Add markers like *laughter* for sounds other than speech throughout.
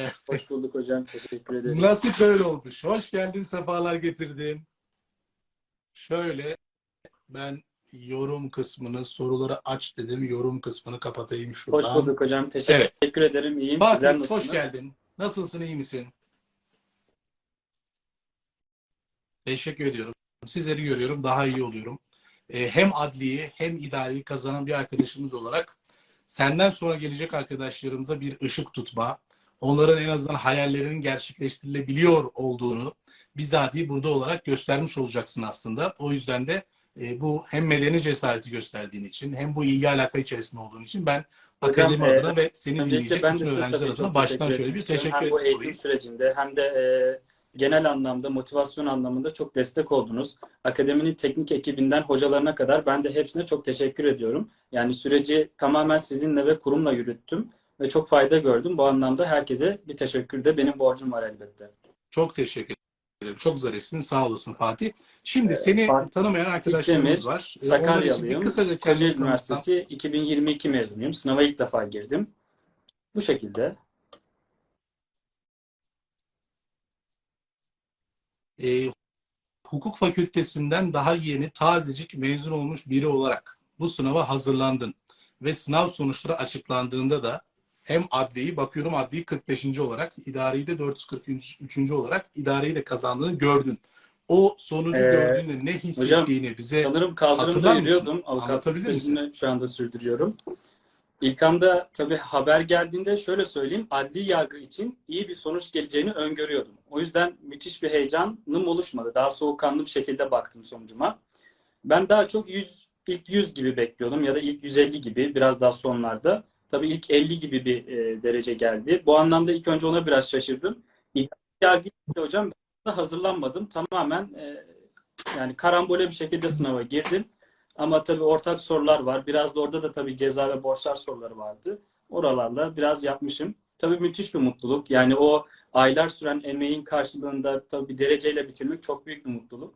Evet. *laughs* Hoş bulduk hocam. Teşekkür ederim. Nasip böyle olmuş. Hoş geldin, sefalar getirdin. Şöyle ben yorum kısmını, soruları aç dedim. Yorum kısmını kapatayım Hoş şuradan. bulduk hocam. Teşekkür, Evet. teşekkür ederim. İyiyim. Sizler Fatih nasılsınız? hoş geldin. Nasılsın, iyi misin? Teşekkür ediyorum. Sizleri görüyorum, daha iyi oluyorum. Ee, hem adliyi hem idari kazanan bir arkadaşımız olarak senden sonra gelecek arkadaşlarımıza bir ışık tutma, onların en azından hayallerinin gerçekleştirilebiliyor olduğunu bizatihi burada olarak göstermiş olacaksın aslında. O yüzden de e, bu hem medeni cesareti gösterdiğin için hem bu ilgi alaka içerisinde olduğun için ben Hocam, akademi e, adına ve seni dinleyecek ben bütün öğrenciler adına baştan şöyle bir teşekkür Hem bu eğitim sürecinde hem de e, genel anlamda motivasyon anlamında çok destek oldunuz. Akademinin teknik ekibinden hocalarına kadar ben de hepsine çok teşekkür ediyorum. Yani süreci tamamen sizinle ve kurumla yürüttüm ve çok fayda gördüm. Bu anlamda herkese bir teşekkür de benim borcum var elbette. Çok teşekkür ederim. Çok zarifsin. Sağ olasın Fatih. Şimdi Ee, seni Fatih tanımayan arkadaşlarımız Demir, var. Ee, Sakaryalıyım. Kocaeli. Üniversitesi 2022 mezunuyum. Sınava ilk defa girdim. Bu şekilde. Ee, hukuk fakültesinden daha yeni tazecik mezun olmuş biri olarak bu sınava hazırlandın ve sınav sonuçları açıklandığında da hem adliyi bakıyorum adliyi 45. olarak idareyi de 443. olarak idareyi de kazandığını gördün. O sonucu Ee, gördüğünde ne hissettiğini bize Sanırım kaldırımda yürüyordum. Avukatlık stajını şu anda sürdürüyorum. İlk anda tabii haber geldiğinde şöyle söyleyeyim. Adli yargı için iyi bir sonuç geleceğini öngörüyordum. O yüzden müthiş bir heyecanım oluşmadı. Daha soğukkanlı bir şekilde baktım sonucuma. Ben daha çok 100, ilk 100 gibi bekliyordum ya da ilk 150 gibi biraz daha sonlarda. Tabii ilk 50 gibi bir e, derece geldi. Bu anlamda ilk önce ona biraz şaşırdım. İlk yargı hocam de hazırlanmadım. Tamamen e, yani karambole bir şekilde sınava girdim. Ama tabii ortak sorular var. Biraz da orada da tabii ceza ve borçlar soruları vardı. Oralarla biraz yapmışım. Tabii müthiş bir mutluluk. Yani o aylar süren emeğin karşılığında tabii bir dereceyle bitirmek çok büyük bir mutluluk.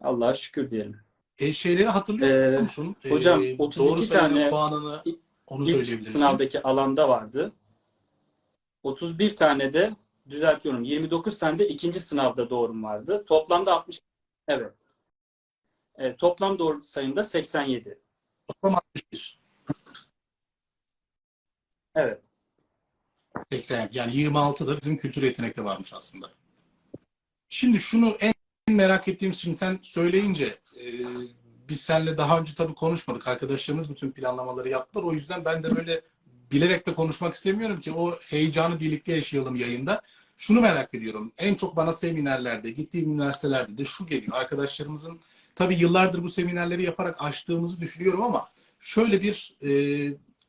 Allah'a şükür diyelim. E, şeyleri hatırlıyor Ee, musun? E, hocam, 32 doğru tane puanını onu İlk sınavdaki alanda vardı. 31 tane de düzeltiyorum. 29 tane de ikinci sınavda doğrum vardı. Toplamda 60 evet. E, toplam doğru sayımda 87. Toplam 61. Evet. 80 yani 26 da bizim kültür yetenekte varmış aslında. Şimdi şunu en merak ettiğim şimdi sen söyleyince e, biz seninle daha önce tabii konuşmadık. Arkadaşlarımız bütün planlamaları yaptılar. O yüzden ben de böyle bilerek de konuşmak istemiyorum ki o heyecanı birlikte yaşayalım yayında. Şunu merak ediyorum. En çok bana seminerlerde, gittiğim üniversitelerde de şu geliyor. Arkadaşlarımızın tabii yıllardır bu seminerleri yaparak açtığımızı düşünüyorum ama şöyle bir e,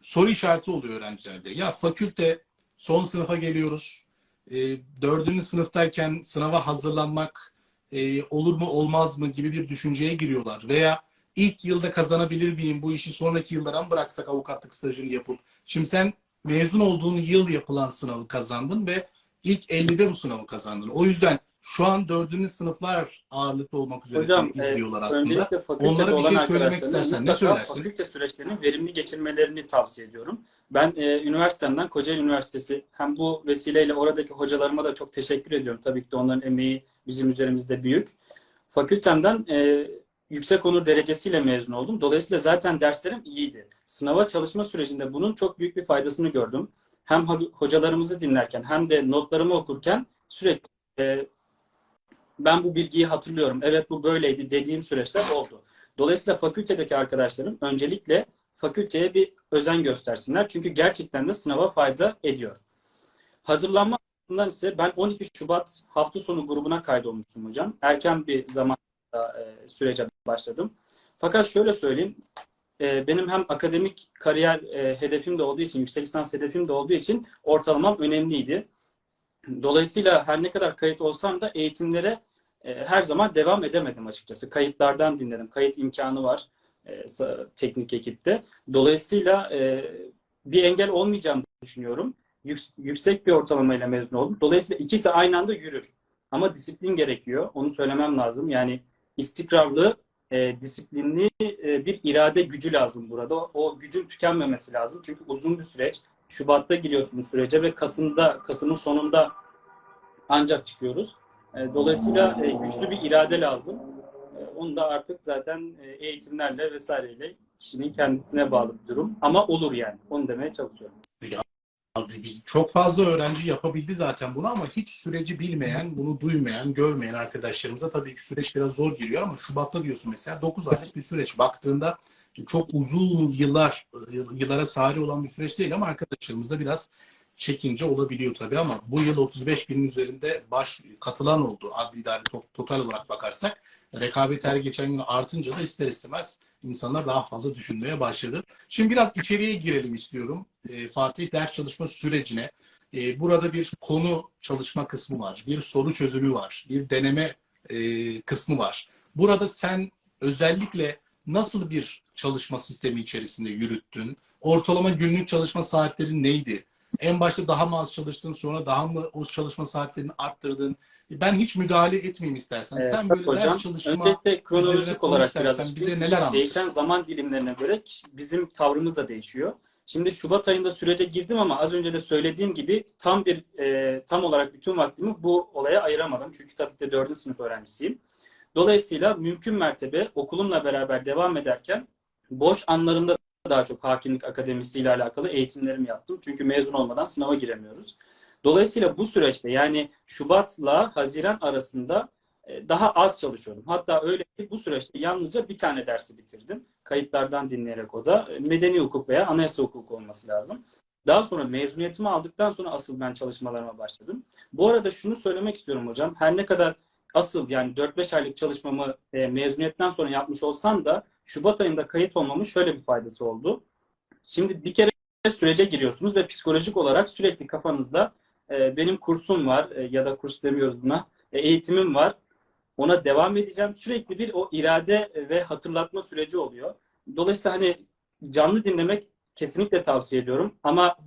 soru işareti oluyor öğrencilerde. Ya fakülte son sınıfa geliyoruz. E, dördüncü sınıftayken sınava hazırlanmak e, olur mu olmaz mı gibi bir düşünceye giriyorlar. Veya ilk yılda kazanabilir miyim bu işi sonraki yıllara mı bıraksak avukatlık stajını yapıp. Şimdi sen mezun olduğun yıl yapılan sınavı kazandın ve ilk 50'de bu sınavı kazandın. O yüzden şu an dördüncü sınıflar ağırlıklı olmak üzere Hocam, seni izliyorlar aslında. Öncelikle fakültede Onlara bir şey söylemek istersen ne söylersin? Fakülte süreçlerinin verimli geçirmelerini tavsiye ediyorum. Ben e, üniversitemden Kocaeli Üniversitesi hem bu vesileyle oradaki hocalarıma da çok teşekkür ediyorum. Tabii ki de onların emeği bizim üzerimizde büyük. Fakültemden e, yüksek onur derecesiyle mezun oldum. Dolayısıyla zaten derslerim iyiydi. Sınava çalışma sürecinde bunun çok büyük bir faydasını gördüm. Hem ho- hocalarımızı dinlerken hem de notlarımı okurken sürekli e, ben bu bilgiyi hatırlıyorum. Evet bu böyleydi dediğim süreçler oldu. Dolayısıyla fakültedeki arkadaşlarım öncelikle fakülteye bir özen göstersinler. Çünkü gerçekten de sınava fayda ediyor. Hazırlanma açısından ise ben 12 Şubat hafta sonu grubuna kaydolmuştum hocam. Erken bir zamanda e, sürece başladım. Fakat şöyle söyleyeyim. e, benim hem akademik kariyer e, hedefim de olduğu için, yüksek lisans hedefim de olduğu için ortalamam önemliydi. Dolayısıyla her ne kadar kayıt olsam da eğitimlere e, her zaman devam edemedim açıkçası. Kayıtlardan dinledim. Kayıt imkanı var e, teknik ekipte. Dolayısıyla e, bir engel olmayacağını düşünüyorum. Yük- yüksek bir ortalamayla mezun oldum. Dolayısıyla ikisi aynı anda yürür. Ama disiplin gerekiyor. Onu söylemem lazım. Yani istikrarlı, disiplinli bir irade gücü lazım burada. O gücün tükenmemesi lazım. Çünkü uzun bir süreç. Şubat'ta giriyorsunuz sürece ve Kasım'da, Kasım'ın sonunda ancak çıkıyoruz. E, Dolayısıyla e, güçlü bir irade lazım. E, Onu da artık zaten eğitimlerle vesaireyle kişinin kendisine bağlı bir durum. Ama olur yani. Onu demeye çalışıyorum. Çok fazla öğrenci yapabildi zaten bunu ama hiç süreci bilmeyen, bunu duymayan, görmeyen arkadaşlarımıza tabii ki süreç biraz zor giriyor ama Şubat'ta diyorsun mesela 9 aylık bir süreç. Baktığında çok uzun yıllar, yıllara sari olan bir süreç değil ama arkadaşlarımızda biraz çekince olabiliyor tabii ama bu yıl 35 binin üzerinde baş katılan oldu adli idare to- total olarak bakarsak. Rekabet her geçen gün artınca da ister istemez insanlar daha fazla düşünmeye başladı. Şimdi biraz içeriye girelim istiyorum. Ee, Fatih ders çalışma sürecine. Ee, burada bir konu çalışma kısmı var. Bir soru çözümü var. Bir deneme e, kısmı var. Burada sen özellikle nasıl bir çalışma sistemi içerisinde yürüttün? Ortalama günlük çalışma saatleri neydi? En başta daha mı az çalıştın sonra daha mı o çalışma saatlerini arttırdın? Ben hiç müdahale etmeyeyim istersen. Ee, Sen böyle hocam, ders çalışma Öncelikle kronolojik olarak biraz bize neler anlatırsın? Değişen zaman dilimlerine göre bizim tavrımız da değişiyor. Şimdi Şubat ayında sürece girdim ama az önce de söylediğim gibi tam bir e, tam olarak bütün vaktimi bu olaya ayıramadım. Çünkü tabii ki de 4. sınıf öğrencisiyim. Dolayısıyla mümkün mertebe okulumla beraber devam ederken boş anlarımda daha çok hakimlik akademisiyle alakalı eğitimlerimi yaptım. Çünkü mezun olmadan sınava giremiyoruz. Dolayısıyla bu süreçte yani Şubat'la Haziran arasında e, daha az çalışıyordum. Hatta öyle ki bu süreçte yalnızca bir tane dersi bitirdim. Kayıtlardan dinleyerek o da e, medeni hukuk veya anayasa hukuku olması lazım. Daha sonra mezuniyetimi aldıktan sonra asıl ben çalışmalarıma başladım. Bu arada şunu söylemek istiyorum hocam. Her ne kadar asıl yani 4-5 aylık çalışmamı e, mezuniyetten sonra yapmış olsam da Şubat ayında kayıt olmamın şöyle bir faydası oldu. Şimdi bir kere sürece giriyorsunuz ve psikolojik olarak sürekli kafanızda e, benim kursum var e, ya da kurs demiyoruz buna e, eğitimim var. Ona devam edeceğim. Sürekli bir o irade ve hatırlatma süreci oluyor. Dolayısıyla hani canlı dinlemek kesinlikle tavsiye ediyorum. Ama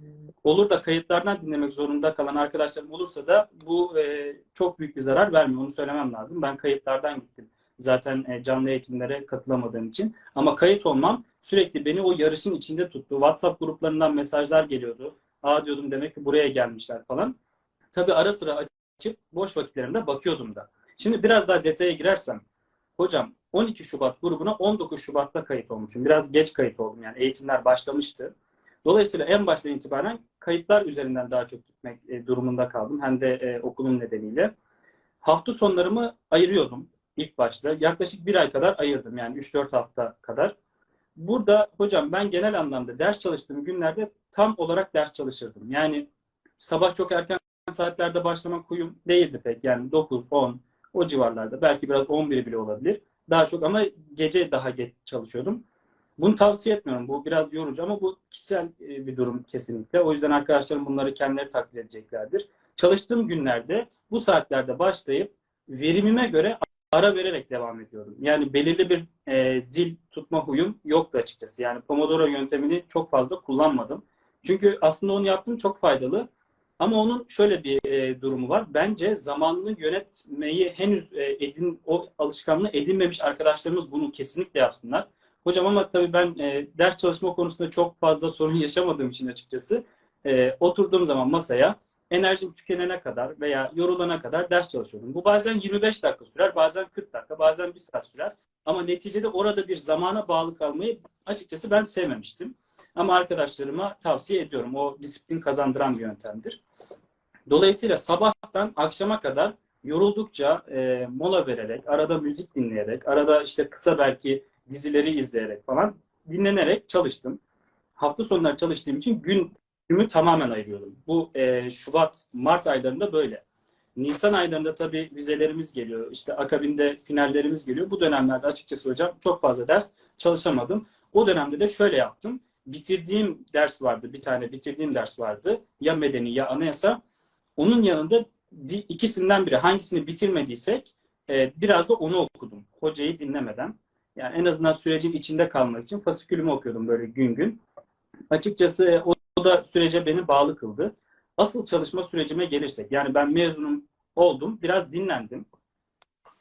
olur da kayıtlardan dinlemek zorunda kalan arkadaşlarım olursa da bu e, çok büyük bir zarar vermiyor. Onu söylemem lazım. Ben kayıtlardan gittim. Zaten e, canlı eğitimlere katılamadığım için. Ama kayıt olmam sürekli beni o yarışın içinde tuttu. WhatsApp gruplarından mesajlar geliyordu. Aa diyordum demek ki buraya gelmişler falan. Tabii ara sıra açıp boş vakitlerimde bakıyordum da. Şimdi biraz daha detaya girersem. Hocam 12 Şubat grubuna 19 Şubat'ta kayıt olmuşum. Biraz geç kayıt oldum yani eğitimler başlamıştı. Dolayısıyla en baştan itibaren kayıtlar üzerinden daha çok gitmek e, durumunda kaldım. Hem de e, okulun nedeniyle. Hafta sonlarımı ayırıyordum ilk başta. Yaklaşık bir ay kadar ayırdım yani 3-4 hafta kadar. Burada hocam ben genel anlamda ders çalıştığım günlerde tam olarak ders çalışırdım. Yani sabah çok erken saatlerde başlamak huyum değildi pek. Yani 9, 10 o civarlarda. Belki biraz 11 bile olabilir. Daha çok ama gece daha geç çalışıyordum. Bunu tavsiye etmiyorum. Bu biraz yorucu ama bu kişisel e, bir durum kesinlikle. O yüzden arkadaşlarım bunları kendileri takdir edeceklerdir. Çalıştığım günlerde bu saatlerde başlayıp verimime göre ara vererek devam ediyorum. Yani belirli bir e, zil tutma huyum yoktu açıkçası. Yani Pomodoro yöntemini çok fazla kullanmadım. Çünkü aslında onu yaptım çok faydalı. Ama onun şöyle bir e, durumu var. Bence zamanını yönetmeyi henüz e, edin o alışkanlığı edinmemiş arkadaşlarımız bunu kesinlikle yapsınlar. Hocam ama tabii ben e, ders çalışma konusunda çok fazla sorun yaşamadığım için açıkçası e, oturduğum zaman masaya enerjim tükenene kadar veya yorulana kadar ders çalışıyordum. Bu bazen 25 dakika sürer, bazen 40 dakika, bazen 1 saat sürer. Ama neticede orada bir zamana bağlı kalmayı açıkçası ben sevmemiştim. Ama arkadaşlarıma tavsiye ediyorum. O disiplin kazandıran bir yöntemdir. Dolayısıyla sabahtan akşama kadar yoruldukça e, mola vererek, arada müzik dinleyerek, arada işte kısa belki dizileri izleyerek falan dinlenerek çalıştım. Hafta sonları çalıştığım için gün günümü tamamen ayırıyordum. Bu e, Şubat, Mart aylarında böyle. Nisan aylarında tabii vizelerimiz geliyor. İşte akabinde finallerimiz geliyor. Bu dönemlerde açıkçası hocam çok fazla ders çalışamadım. O dönemde de şöyle yaptım. Bitirdiğim ders vardı. Bir tane bitirdiğim ders vardı. Ya medeni ya anayasa. Onun yanında ikisinden biri hangisini bitirmediysek e, biraz da onu okudum. Hocayı dinlemeden. Yani en azından sürecin içinde kalmak için fasikülümü okuyordum böyle gün gün. Açıkçası o o da sürece beni bağlı kıldı. Asıl çalışma sürecime gelirsek, yani ben mezunum oldum, biraz dinlendim.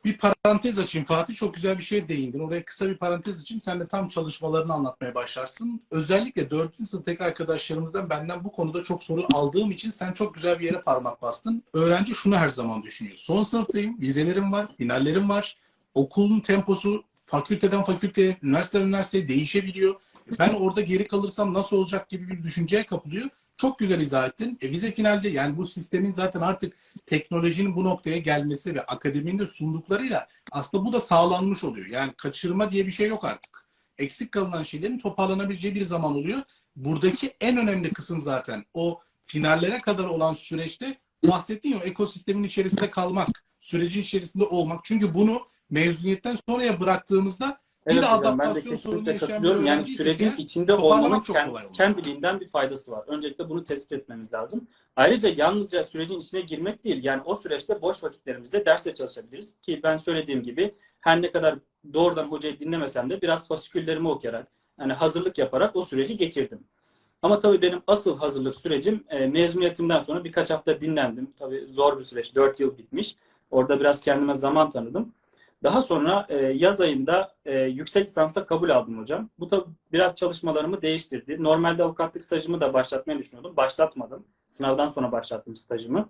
bir parantez açayım Fatih. Çok güzel bir şey değindin. Oraya kısa bir parantez açayım. Sen de tam çalışmalarını anlatmaya başlarsın. Özellikle 4. sınıftaki arkadaşlarımızdan benden bu konuda çok soru aldığım için sen çok güzel bir yere parmak bastın. Öğrenci şunu her zaman düşünüyor. Son sınıftayım, vizelerim var, finallerim var. Okulun temposu fakülteden fakülteye, üniversiteden üniversiteye değişebiliyor. Ben orada geri kalırsam nasıl olacak gibi bir düşünceye kapılıyor. Çok güzel izah ettin. E, vize finalde yani bu sistemin zaten artık teknolojinin bu noktaya gelmesi ve akademinin de sunduklarıyla aslında bu da sağlanmış oluyor. Yani kaçırma diye bir şey yok artık. Eksik kalınan şeylerin toparlanabileceği bir zaman oluyor. Buradaki en önemli kısım zaten o finallere kadar olan süreçte bahsettiğin o ekosistemin içerisinde kalmak, sürecin içerisinde olmak. Çünkü bunu mezuniyetten sonraya bıraktığımızda bir Evet ben de adaptasyon sorunu kesinlikle yaşayan bir. Yani sürecin içinde olmanın kend- kendiliğinden bir faydası var. Öncelikle bunu tespit etmemiz lazım. Ayrıca yalnızca sürecin içine girmek değil. Yani o süreçte boş vakitlerimizde dersle çalışabiliriz. Ki ben söylediğim gibi her ne kadar doğrudan hocayı dinlemesem de biraz fasiküllerimi okuyarak, yani hazırlık yaparak o süreci geçirdim. Ama tabii benim asıl hazırlık sürecim e, mezuniyetimden sonra birkaç hafta dinlendim. Tabii zor bir süreç. 4 yıl bitmiş. Orada biraz kendime zaman tanıdım. Daha sonra e, yaz ayında e, yüksek lisansa kabul aldım hocam. Bu da biraz çalışmalarımı değiştirdi. Normalde avukatlık stajımı da başlatmayı düşünüyordum. Başlatmadım. Sınavdan sonra başlattım stajımı.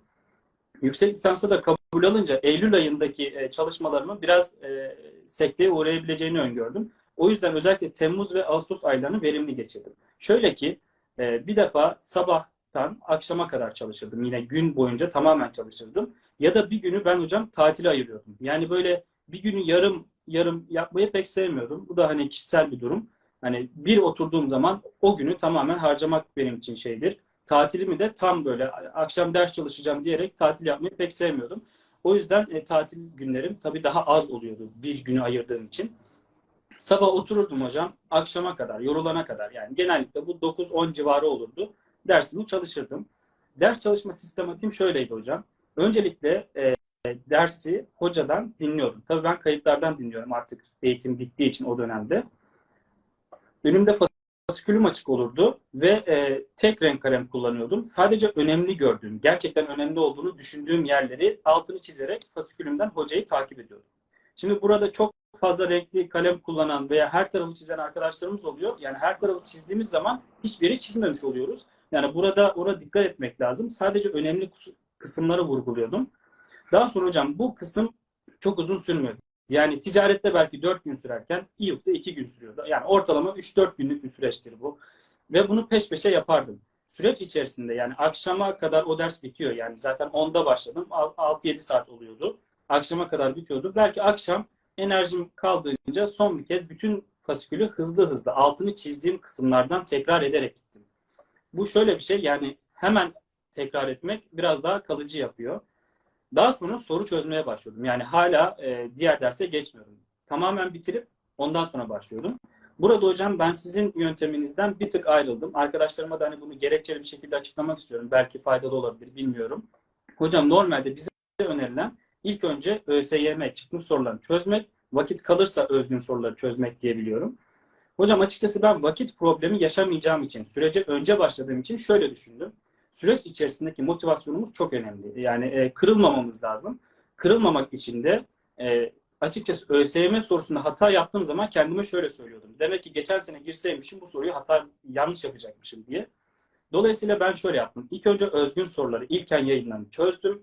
Yüksek lisansa da kabul alınca Eylül ayındaki e, çalışmalarımın biraz e, sekteye uğrayabileceğini öngördüm. O yüzden özellikle Temmuz ve Ağustos aylarını verimli geçirdim. Şöyle ki e, bir defa sabahtan akşama kadar çalışırdım. Yine gün boyunca tamamen çalışırdım. Ya da bir günü ben hocam tatile ayırıyordum. Yani böyle bir günü yarım yarım yapmayı pek sevmiyorum. Bu da hani kişisel bir durum. Hani bir oturduğum zaman o günü tamamen harcamak benim için şeydir. Tatilimi de tam böyle akşam ders çalışacağım diyerek tatil yapmayı pek sevmiyordum. O yüzden e, tatil günlerim tabii daha az oluyordu bir günü ayırdığım için. Sabah otururdum hocam akşama kadar, yorulana kadar. Yani genellikle bu 9-10 civarı olurdu. Dersimi çalışırdım. Ders çalışma sistematiğim şöyleydi hocam. Öncelikle e, dersi hocadan dinliyorum. Tabii ben kayıtlardan dinliyorum artık eğitim bittiği için o dönemde. Önümde fasikülüm açık olurdu ve e, tek renk kalem kullanıyordum. Sadece önemli gördüğüm, gerçekten önemli olduğunu düşündüğüm yerleri altını çizerek fasikülümden hocayı takip ediyordum. Şimdi burada çok fazla renkli kalem kullanan veya her tarafı çizen arkadaşlarımız oluyor. Yani her tarafı çizdiğimiz zaman hiçbiri çizmemiş oluyoruz. Yani burada ona dikkat etmek lazım. Sadece önemli kısımları vurguluyordum. Daha sonra hocam bu kısım çok uzun sürmüyor. Yani ticarette belki 4 gün sürerken İYUK'ta 2 gün sürüyordu. Yani ortalama 3-4 günlük bir süreçtir bu. Ve bunu peş peşe yapardım. Süreç içerisinde yani akşama kadar o ders bitiyor. Yani zaten 10'da başladım. 6-7 saat oluyordu. Akşama kadar bitiyordu. Belki akşam enerjim kaldığınca son bir kez bütün fasikülü hızlı hızlı altını çizdiğim kısımlardan tekrar ederek gittim. Bu şöyle bir şey yani hemen tekrar etmek biraz daha kalıcı yapıyor. Daha sonra soru çözmeye başlıyordum. Yani hala e, diğer derse geçmiyordum. Tamamen bitirip ondan sonra başlıyordum. Burada hocam ben sizin yönteminizden bir tık ayrıldım. Arkadaşlarıma da hani bunu gerekçeli bir şekilde açıklamak istiyorum. Belki faydalı olabilir bilmiyorum. Hocam normalde bize önerilen ilk önce ÖSYM çıkmış sorularını çözmek, vakit kalırsa özgün soruları çözmek diyebiliyorum. Hocam açıkçası ben vakit problemi yaşamayacağım için, sürece önce başladığım için şöyle düşündüm süreç içerisindeki motivasyonumuz çok önemli. Yani e, kırılmamamız lazım. Kırılmamak için de e, açıkçası ÖSYM sorusunda hata yaptığım zaman kendime şöyle söylüyordum. Demek ki geçen sene girseymişim bu soruyu hata yanlış yapacakmışım diye. Dolayısıyla ben şöyle yaptım. İlk önce özgün soruları ilken yayınlarını çözdüm.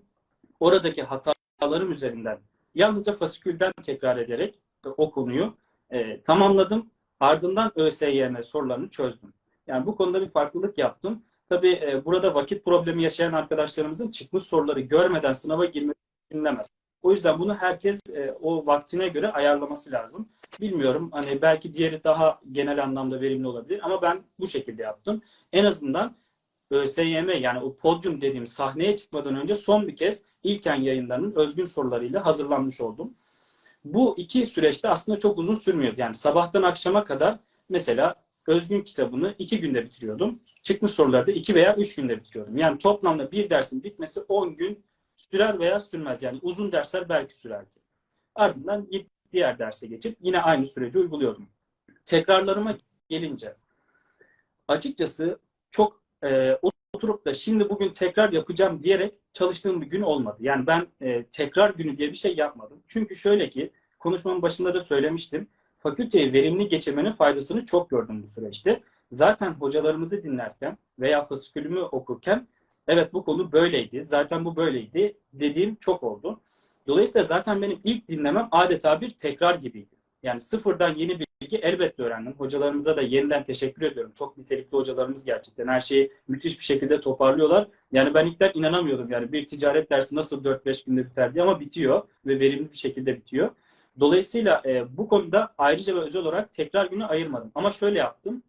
Oradaki hatalarım üzerinden yalnızca fasikülden tekrar ederek o konuyu e, tamamladım. Ardından ÖSYM sorularını çözdüm. Yani bu konuda bir farklılık yaptım. Tabii e, burada vakit problemi yaşayan arkadaşlarımızın çıkmış soruları görmeden sınava girmesi dinlemez. O yüzden bunu herkes e, o vaktine göre ayarlaması lazım. Bilmiyorum hani belki diğeri daha genel anlamda verimli olabilir ama ben bu şekilde yaptım. En azından ÖSYM yani o podyum dediğim sahneye çıkmadan önce son bir kez ilken yayınlarının özgün sorularıyla hazırlanmış oldum. Bu iki süreçte aslında çok uzun sürmüyor. Yani sabahtan akşama kadar mesela özgün kitabını iki günde bitiriyordum. Çıkmış soruları da iki veya üç günde bitiriyordum. Yani toplamda bir dersin bitmesi on gün sürer veya sürmez. Yani uzun dersler belki sürerdi. Ardından diğer derse geçip yine aynı süreci uyguluyordum. Tekrarlarıma gelince açıkçası çok e, oturup da şimdi bugün tekrar yapacağım diyerek çalıştığım bir gün olmadı. Yani ben e, tekrar günü diye bir şey yapmadım. Çünkü şöyle ki konuşmamın başında da söylemiştim. Fakülteyi verimli geçirmenin faydasını çok gördüm bu süreçte. Zaten hocalarımızı dinlerken veya fasikülümü okurken evet bu konu böyleydi, zaten bu böyleydi dediğim çok oldu. Dolayısıyla zaten benim ilk dinlemem adeta bir tekrar gibiydi. Yani sıfırdan yeni bilgi elbette öğrendim. Hocalarımıza da yeniden teşekkür ediyorum. Çok nitelikli hocalarımız gerçekten. Her şeyi müthiş bir şekilde toparlıyorlar. Yani ben ilkten inanamıyordum. Yani bir ticaret dersi nasıl 4-5 günde biter diye ama bitiyor ve verimli bir şekilde bitiyor. Dolayısıyla e, bu konuda ayrıca ve özel olarak tekrar günü ayırmadım. Ama şöyle yaptım.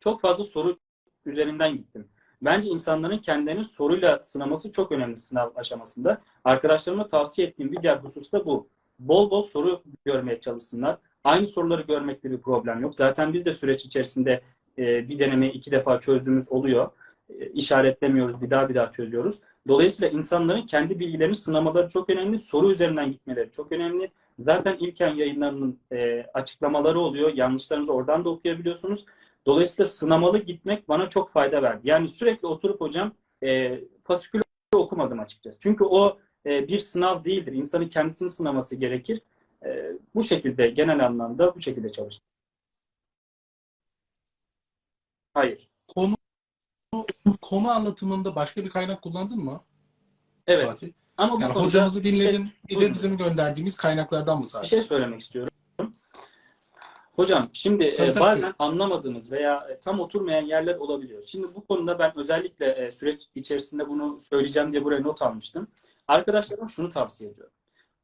Çok fazla soru üzerinden gittim. Bence insanların kendilerini soruyla sınaması çok önemli sınav aşamasında. Arkadaşlarıma tavsiye ettiğim bir diğer husus da bu. Bol bol soru görmeye çalışsınlar. Aynı soruları görmekte bir problem yok. Zaten biz de süreç içerisinde e, bir denemeyi iki defa çözdüğümüz oluyor. E, işaretlemiyoruz, bir daha bir daha çözüyoruz. Dolayısıyla insanların kendi bilgilerini sınamaları çok önemli. Soru üzerinden gitmeleri çok önemli. Zaten ilken yayınlarının e, açıklamaları oluyor. Yanlışlarınızı oradan da okuyabiliyorsunuz. Dolayısıyla sınamalı gitmek bana çok fayda verdi. Yani sürekli oturup hocam e, fasikülü okumadım açıkçası. Çünkü o e, bir sınav değildir. İnsanın kendisini sınaması gerekir. E, bu şekilde genel anlamda bu şekilde çalıştım. Hayır. Konu konu anlatımında başka bir kaynak kullandın mı? Evet. Fatih? Ama bu Yani konuda hocamızı bir şey- dinledin. Bir de Buyurun. bizim gönderdiğimiz kaynaklardan mı bir sadece? şey söylemek istiyorum. Hocam şimdi Tabii, e, bazen anlamadığımız veya e, tam oturmayan yerler olabiliyor. Şimdi bu konuda ben özellikle e, süreç içerisinde bunu söyleyeceğim diye buraya not almıştım. Arkadaşlarıma şunu tavsiye ediyorum.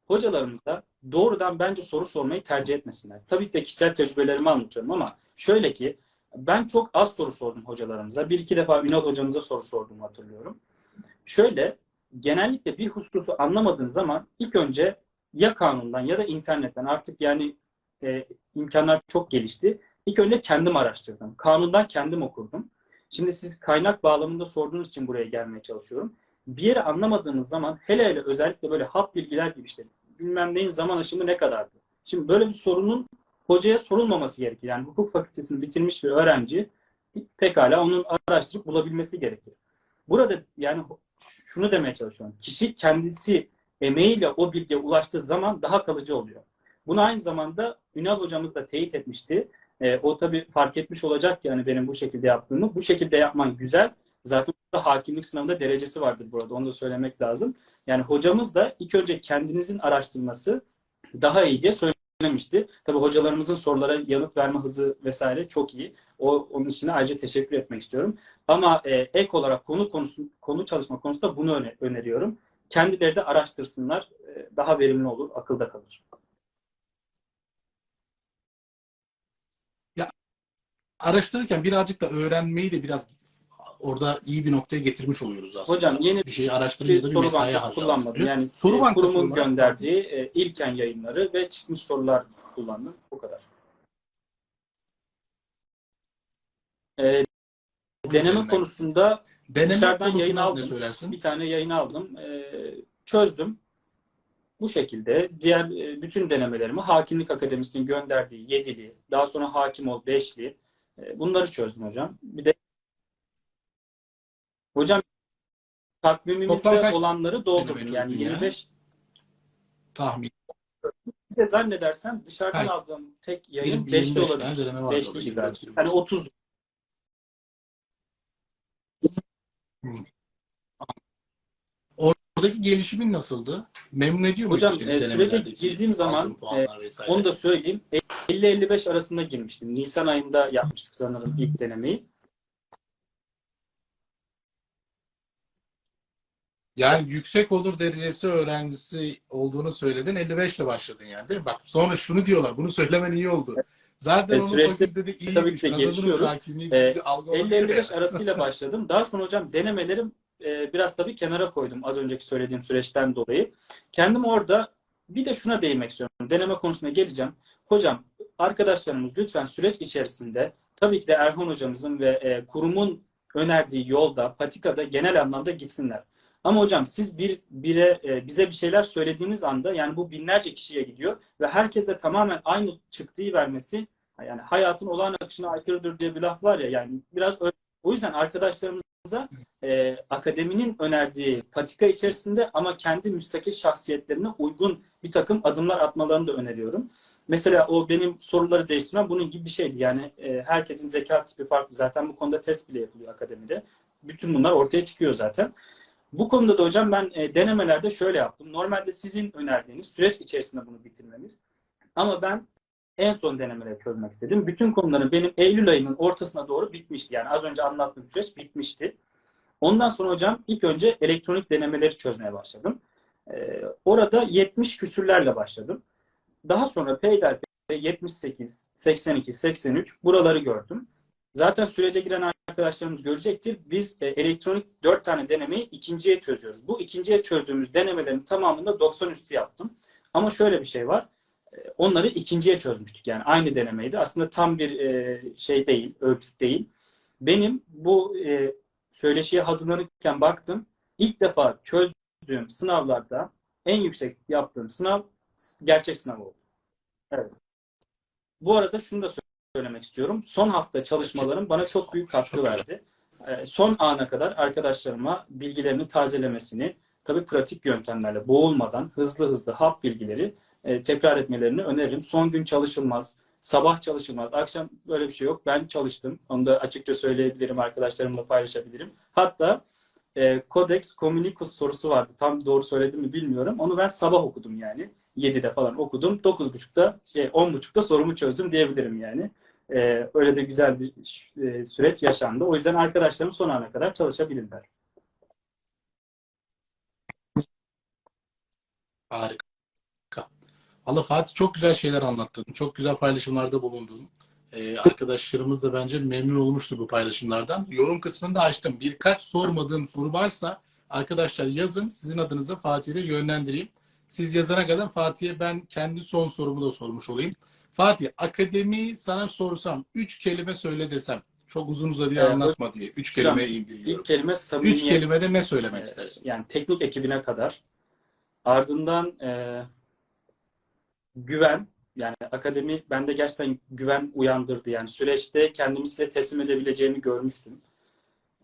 Hocalarımıza doğrudan bence soru sormayı tercih etmesinler. Tabii ki de kişisel tecrübelerimi anlatıyorum ama şöyle ki ben çok az soru sordum hocalarımıza. Bir iki defa Ünal hocamıza soru sorduğumu hatırlıyorum. Şöyle genellikle bir hususu anlamadığın zaman ilk önce ya kanundan ya da internetten artık yani e, imkanlar çok gelişti. İlk önce kendim araştırdım. Kanundan kendim okurdum. Şimdi siz kaynak bağlamında sorduğunuz için buraya gelmeye çalışıyorum. Bir yeri anlamadığınız zaman hele hele özellikle böyle halk bilgiler gibi işte bilmem neyin zaman aşımı ne kadardı. Şimdi böyle bir sorunun hocaya sorulmaması gerekir. Yani hukuk fakültesini bitirmiş bir öğrenci pekala onun araştırıp bulabilmesi gerekir. Burada yani şunu demeye çalışıyorum. Kişi kendisi emeğiyle o bilgiye ulaştığı zaman daha kalıcı oluyor. Bunu aynı zamanda Ünal hocamız da teyit etmişti. E, o tabii fark etmiş olacak yani benim bu şekilde yaptığımı. Bu şekilde yapman güzel. Zaten hakimlik sınavında derecesi vardır burada. Onu da söylemek lazım. Yani hocamız da ilk önce kendinizin araştırması daha iyi diye söylemişti. Tabii hocalarımızın sorulara yanıt verme hızı vesaire çok iyi. O onun için ayrıca teşekkür etmek istiyorum. Ama e, ek olarak konu konusu konu çalışma konusunda bunu öne- öneriyorum. Kendileri de araştırsınlar. E, daha verimli olur, akılda kalır. Araştırırken birazcık da öğrenmeyi de biraz orada iyi bir noktaya getirmiş oluyoruz aslında. Hocam yeni bir şeyi araştırınca da bir soru bankası kullanmadım. Yani soru e, kurumun gönderdiği e, ilken yayınları ve çıkmış sorular kullandım. Bu kadar. E, deneme üzerinden. konusunda Deneme Dışarıdan yayın aldım. ne söylersin? bir tane yayın aldım. E, çözdüm. Bu şekilde diğer e, bütün denemelerimi Hakimlik Akademisi'nin gönderdiği yedili, daha sonra hakim ol beşli e, bunları çözdüm hocam. Bir de hocam takvimimizde Toplam kaç olanları doldurdum. deneme Yani ya? 25 Tahmin. Bir de zannedersem dışarıdan Hayır. aldığım tek yayın 20, 5'li 25 olabilir. tane deneme vardı. 5'li orada, gibi 24, galiba. 25. Hani 30 Oradaki gelişimin nasıldı? Memnun ediyor mu? Hocam, seni e, sürece denemelerdeki girdiğim zaman, aldığın puanlar vesaire? Onu da söyleyeyim. 50-55 arasında girmiştim. Nisan ayında yapmıştık sanırım ilk denemeyi. Yani yüksek olur derecesi öğrencisi olduğunu söyledin. 55 ile başladın yani değil mi? Bak sonra şunu diyorlar. Bunu söylemen iyi oldu. Zaten E, onun süreçte fakültede iyiymiş. tabii ki gelişiyoruz. E, gibi bir algı olabilir 50-55 yani. *laughs* arasıyla başladım. Daha sonra hocam denemelerim e, biraz tabii kenara koydum az önceki söylediğim süreçten dolayı. Kendim orada bir de şuna değinmek istiyorum. Deneme konusuna geleceğim. Hocam arkadaşlarımız lütfen süreç içerisinde tabii ki de Erhan hocamızın ve e, kurumun önerdiği yolda, patikada genel anlamda gitsinler. Ama hocam siz bir bire e, bize bir şeyler söylediğiniz anda yani bu binlerce kişiye gidiyor ve herkese tamamen aynı çıktığı vermesi yani hayatın olağan akışına aykırıdır diye bir laf var ya yani biraz öyle. O yüzden arkadaşlarımıza e, akademinin önerdiği patika içerisinde ama kendi müstakil şahsiyetlerine uygun bir takım adımlar atmalarını da öneriyorum. Mesela o benim soruları değiştirmem bunun gibi bir şeydi. Yani e, herkesin zeka tipi farklı. Zaten bu konuda test bile yapılıyor akademide. Bütün bunlar ortaya çıkıyor zaten. Bu konuda da hocam ben e, denemelerde şöyle yaptım. Normalde sizin önerdiğiniz süreç içerisinde bunu bitirmemiz. Ama ben en son denemeleri çözmek istedim. Bütün konuların benim Eylül ayının ortasına doğru bitmişti. Yani az önce anlattığım süreç bitmişti. Ondan sonra hocam ilk önce elektronik denemeleri çözmeye başladım. Ee, orada 70 küsürlerle başladım. Daha sonra peyderpey 78, 82, 83 buraları gördüm. Zaten sürece giren arkadaşlarımız görecektir. Biz e, elektronik 4 tane denemeyi ikinciye çözüyoruz. Bu ikinciye çözdüğümüz denemelerin tamamında 90 üstü yaptım. Ama şöyle bir şey var. E, Onları ikinciye çözmüştük. Yani aynı denemeydi. Aslında tam bir e, şey değil, ölçüt değil. Benim bu e, söyleşiye hazırlanırken baktım. İlk defa çözdüğüm sınavlarda en yüksek yaptığım sınav gerçek sınav oldu. Evet. Bu arada şunu da söylemek istiyorum. Son hafta çalışmalarım bana çok büyük katkı verdi. Ee, Son ana kadar arkadaşlarıma bilgilerini tazelemesini, tabii pratik yöntemlerle boğulmadan hızlı hızlı hap bilgileri e, tekrar etmelerini öneririm. Son gün çalışılmaz, sabah çalışılmaz, akşam böyle bir şey yok. Ben çalıştım. Onu da açıkça söyleyebilirim, arkadaşlarımla paylaşabilirim. Hatta e, Codex Communicus sorusu vardı. Tam doğru söyledim mi bilmiyorum. Onu ben sabah okudum yani. 7'de falan okudum. 9.30'da şey 10.30'da sorumu çözdüm diyebilirim yani. Ee, öyle de güzel bir e, süreç yaşandı. O yüzden arkadaşlarım son ana kadar çalışabilirler. Harika. Allah Fatih çok güzel şeyler anlattın. Çok güzel paylaşımlarda bulundun. Ee, arkadaşlarımız da bence memnun olmuştu bu paylaşımlardan. Yorum kısmını da açtım. Birkaç sormadığım soru varsa arkadaşlar yazın. Sizin adınıza Fatih'e yönlendireyim. Siz yazana kadar Fatih'e ben kendi son sorumu da sormuş olayım. Fatih, akademiyi sana sorsam, üç kelime söyle desem, çok uzun uzadıya Evet, anlatma diye. Üç kelime indiriyorum. İlk kelime samimiyet. Üç kelimede ne söylemek Ee, istersin? Yani teknik ekibine kadar. Ardından e, güven. Yani akademi bende gerçekten güven uyandırdı. Yani süreçte kendimi size teslim edebileceğimi görmüştüm.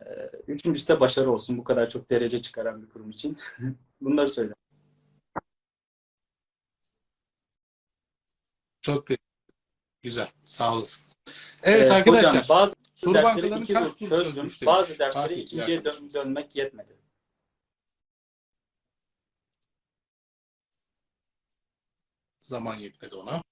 E, üçüncüsü de başarı olsun. Bu kadar çok derece çıkaran bir kurum için. *laughs* Bunları söyle. Çok güzel. Sağ olasın. Evet Ee, arkadaşlar. Hocam bazı soru dersleri iki kaç tur çözdüm. Bazı dersleri Fatih, ikinciye dön- dönmek yetmedi. Zaman yetmedi ona.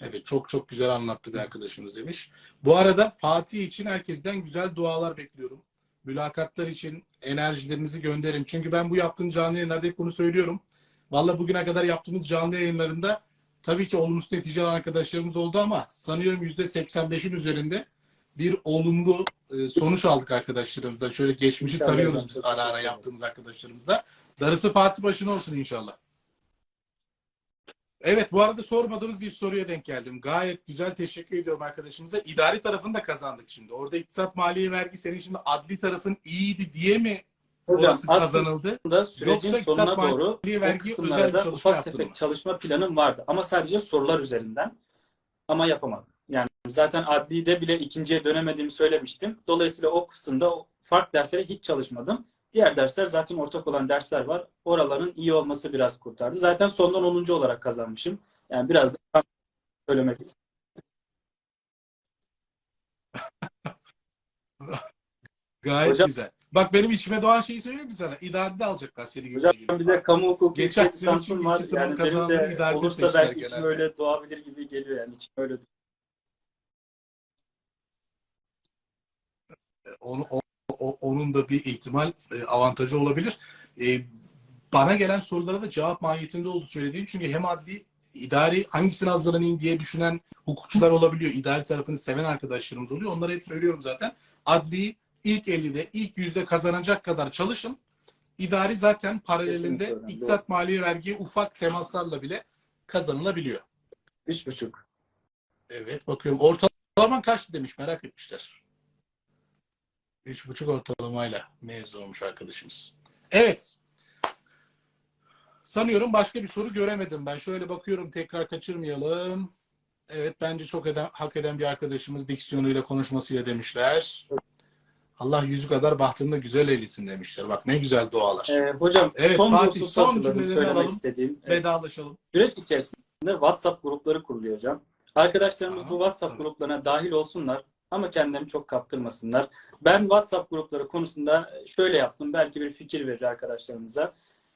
Evet çok çok güzel anlattı bir arkadaşımız demiş. Bu arada Fatih için herkesten güzel dualar bekliyorum. Mülakatlar için enerjilerinizi gönderin. Çünkü ben bu yaptığım canlı yayınlarda hep bunu söylüyorum. Valla bugüne kadar yaptığımız canlı yayınlarında tabii ki olumsuz netice alan arkadaşlarımız oldu ama sanıyorum %85'in üzerinde bir olumlu e, sonuç aldık arkadaşlarımızdan. Şöyle geçmişi İnşallah tarıyoruz biz ara ara yaptığımız arkadaşlarımızla. Darısı Fatih başına olsun inşallah. Evet bu arada sormadığımız bir soruya denk geldim. Gayet güzel teşekkür ediyorum arkadaşımıza. İdari tarafını da kazandık şimdi. Orada iktisat maliye vergi senin şimdi adli tarafın iyiydi diye mi Aslında kazanıldı? da sürecin Yoksa sonuna doğru bir kısımlarda çalışma ufak tefek mı? çalışma planım vardı. Ama sadece sorular üzerinden. Ama yapamadım. Yani zaten adlide bile ikinciye dönemediğimi söylemiştim. Dolayısıyla o kısımda farklı derslere hiç çalışmadım. Diğer dersler zaten ortak olan dersler var. Oraların iyi olması biraz kurtardı. Zaten sondan 10. olarak kazanmışım. Yani biraz da söylemek *laughs* Gayet Hocam- güzel. Bak benim içime doğan şeyi söyleyeyim mi sana? İdarede alacaklar seni Hocam gibi. bir de kamu hukuku Geçen lisansım var. Yani benim de olursa belki içim genelde. öyle doğabilir gibi geliyor yani. İçim öyle Onu, o- o- onun da bir ihtimal e, avantajı olabilir. E, bana gelen sorulara da cevap mahiyetinde oldu söylediğim. Çünkü hem adli idari hangisini hazırlanayım diye düşünen hukukçular olabiliyor. İdari tarafını seven arkadaşlarımız oluyor. Onlara hep söylüyorum zaten. Adli ilk 50'de, ilk yüzde kazanacak kadar çalışın. İdari zaten paralelinde iktisat maliye vergi ufak temaslarla bile kazanılabiliyor. Üç buçuk. Evet bakıyorum. Ortalaman kaçtı demiş merak etmişler. Üç buçuk ortalamayla mezun olmuş arkadaşımız. Evet. Sanıyorum başka bir soru göremedim ben. Şöyle bakıyorum tekrar kaçırmayalım. Evet bence çok eden, hak eden bir arkadaşımız diksiyonuyla konuşmasıyla demişler. Allah yüzü kadar bahtında güzel eylesin demişler. Bak ne güzel dualar. Ee, hocam Evet, son Fatih, son cümlelerini alalım. istediğim. Vedalaşalım. süreç içerisinde WhatsApp grupları kuruluyor hocam. Arkadaşlarımız Aha, bu WhatsApp tabii. gruplarına dahil olsunlar ama kendilerini çok kaptırmasınlar. Ben WhatsApp grupları konusunda şöyle yaptım. Belki bir fikir verir arkadaşlarımıza.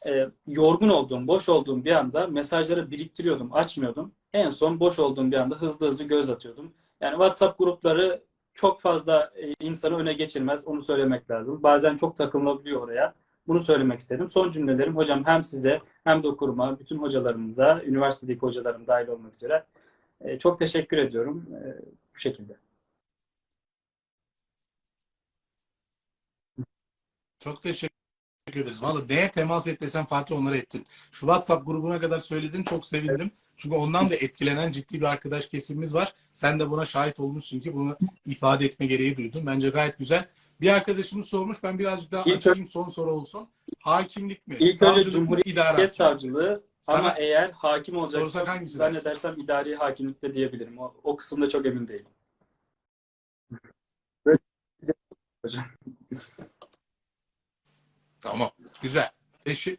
Ee, yorgun olduğum, boş olduğum bir anda mesajları biriktiriyordum, açmıyordum. En son boş olduğum bir anda hızlı hızlı göz atıyordum. Yani WhatsApp grupları çok fazla e, insanı öne geçirmez. Onu söylemek lazım. Bazen çok takılabiliyor oraya. Bunu söylemek istedim. Son cümlelerim hocam hem size hem de kuruma, bütün hocalarımıza, üniversitedeki hocalarım dahil olmak üzere e, çok teşekkür ediyorum. E, bu şekilde. Çok teşekkür ederiz. Vallahi neye temas et desen Fatih onları ettin. Şu WhatsApp grubuna kadar söyledin çok sevindim. Çünkü ondan da etkilenen ciddi bir arkadaş kesimimiz var. Sen de buna şahit olmuşsun ki bunu ifade etme gereği duydun. Bence gayet güzel. Bir arkadaşımız sormuş. Ben birazcık daha İlk açayım son soru olsun. Hakimlik mi? İlk önce? Cumhuriyet İdare savcılığı ama Sana eğer hakim olacaksa zannedersem idari hakimlikte diyebilirim. O, o kısımda çok emin değilim. Hocam. Tamam. Güzel. Eşi.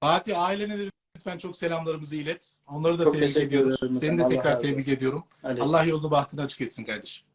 Fatih ailene de lütfen çok selamlarımızı ilet. Onları da Çok tebrik ediyoruz. ederim Seni de. Allah tekrar tebrik ediyorum. Aleyküm. Allah yolunu bahtını açık etsin kardeşim.